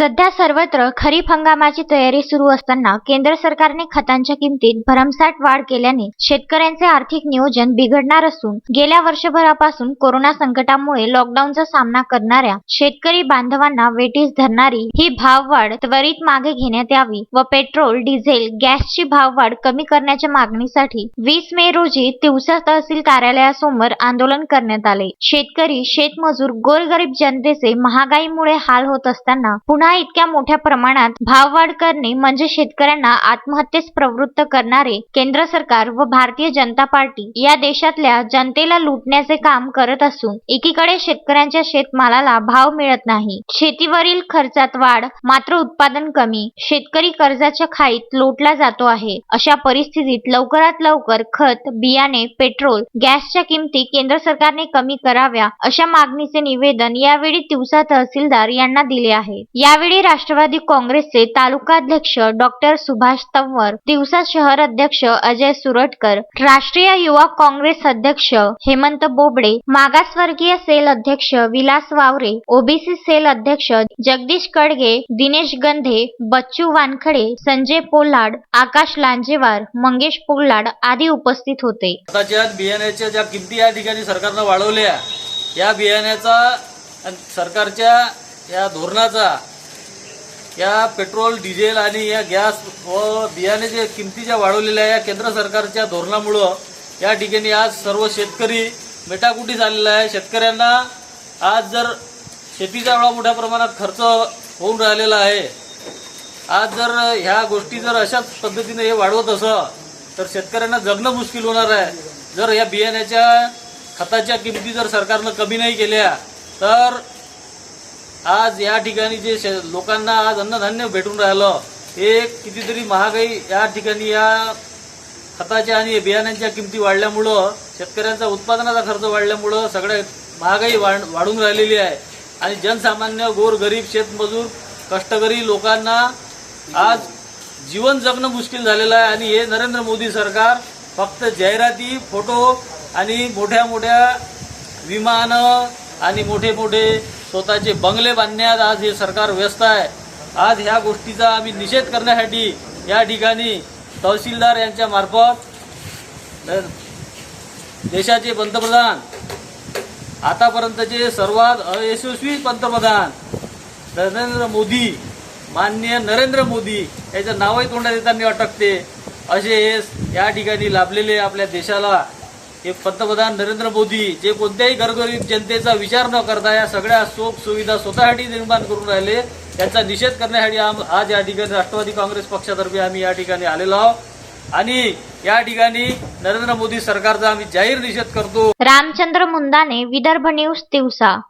सध्या सर्वत्र खरीप हंगामाची तयारी सुरू असताना केंद्र सरकारने खतांच्या किमतीत भरमसाठ वाढ केल्याने शेतकऱ्यांचे आर्थिक नियोजन बिघडणार असून गेल्या वर्षभरापासून कोरोना संकटामुळे लॉकडाऊनचा सामना करणाऱ्या शेतकरी बांधवांना वेठीस धरणारी ही भाववाढ त्वरित मागे घेण्यात यावी व पेट्रोल डिझेल गॅसची भाववाढ कमी करण्याच्या मागणीसाठी वीस मे रोजी तिवसा तहसील कार्यालयासमोर आंदोलन करण्यात आले. शेतकरी शेतमजूर गोरगरीब जनतेचे महागाईमुळे हाल होत असताना पुन्हा इतक्या मोठ्या प्रमाणात भाववाढ करणे म्हणजे शेतकऱ्यांना आत्महत्येस प्रवृत्त करणारे केंद्र सरकार व भारतीय जनता पार्टी या देशातल्या जनतेला लुटण्याचे काम करत असून एकीकडे शेतकऱ्यांच्या शेतमालाला भाव मिळत नाही शेतीवरील खर्चात वाढ मात्र उत्पादन कमी शेतकरी कर्जाच्या खाईत लोटला जातो आहे. अशा परिस्थितीत लवकरात लवकर खत बियाणे पेट्रोल गॅसच्या किमती केंद्र सरकारने कमी कराव्या अशा मागणीचे निवेदन यावेळी तिवसा तहसीलदार यांना दिले आहे. या यावेळी राष्ट्रवादी काँग्रेसचे तालुकाध्यक्ष डॉक्टर सुभाष तंवर दिवसा शहर अध्यक्ष अजय सुरटकर राष्ट्रीय युवा काँग्रेस अध्यक्ष हेमंत बोबडे मागासवर्गीय सेल अध्यक्ष विलास वावरे ओबीसी सेल अध्यक्ष जगदीश कडगे दिनेश गंधे बच्चू वानखडे संजय पोलाड आकाश लांजेवार मंगेश पोलाड आदी उपस्थित होते. बियाण्याच्या ज्या किमती या ठिकाणी सरकारनं वाढवल्या या बियाण्याचा सरकारच्या या धोरणाचा या पेट्रोल डिझेल आणि या गॅस व बियाण्याच्या किमती ज्या वाढवलेल्या या केंद्र सरकारच्या धोरणामुळं या ठिकाणी आज सर्व शेतकरी मेटाकुटी झालेला आहे. शेतकऱ्यांना आज जर शेतीचा एवढा मोठ्या प्रमाणात खर्च होऊन राहिलेला आहे आज जर ह्या गोष्टी जर अशाच पद्धतीने हे वाढवत असं तर शेतकऱ्यांना जगणं मुश्किल होणार आहे. जर या बियाण्याच्या खताच्या किमती जर सरकारनं कमी नाही केल्या तर आज या ठिकाणी जे शे लोकांना आज अन्नधान्य भेटून राहिलं हे कितीतरी महागाई या ठिकाणी या खताच्या आणि बियाण्यांच्या किमती वाढल्यामुळं शेतकऱ्यांचा उत्पादनाचा खर्च वाढल्यामुळं सगळ्या महागाई वाढ वाढून राहिलेली आहे. आणि जनसामान्य गोरगरीब शेतमजूर कष्टकरी लोकांना आज जीवन जगणं मुश्किल झालेलं आहे. आणि हे नरेंद्र मोदी सरकार फक्त जाहिराती फोटो आणि मोठ्या मोठ्या विमानं आणि मोठे मोठे स्वतःचे बंगले बांधण्यात आज हे सरकार व्यस्त आहे. आज ह्या गोष्टीचा आम्ही निषेध करण्यासाठी या ठिकाणी तहसीलदार यांच्या मार्फत देशाचे पंतप्रधान आतापर्यंतचे सर्वात अयशस्वी पंतप्रधान नरेंद्र मोदी माननीय नरेंद्र मोदी याचं नावही तोंडात येताना अटकते असे हे या ठिकाणी लाभलेले आपल्या देशाला हे पंतप्रधान नरेंद्र मोदी जे कोणत्याही घरगरीब जनतेचा विचार न करता या सगळ्या सुख सुविधा स्वतःसाठी निर्माण करून राहिले याचा निषेध करण्यासाठी आम- आज या ठिकाणी राष्ट्रवादी काँग्रेस पक्षातर्फे आम्ही या ठिकाणी आलेलो आहोत. आणि या ठिकाणी नरेंद्र मोदी सरकारचा आम्ही जाहीर निषेध करतो. रामचंद्र मुंदाने विदर्भ न्यूज दिवसा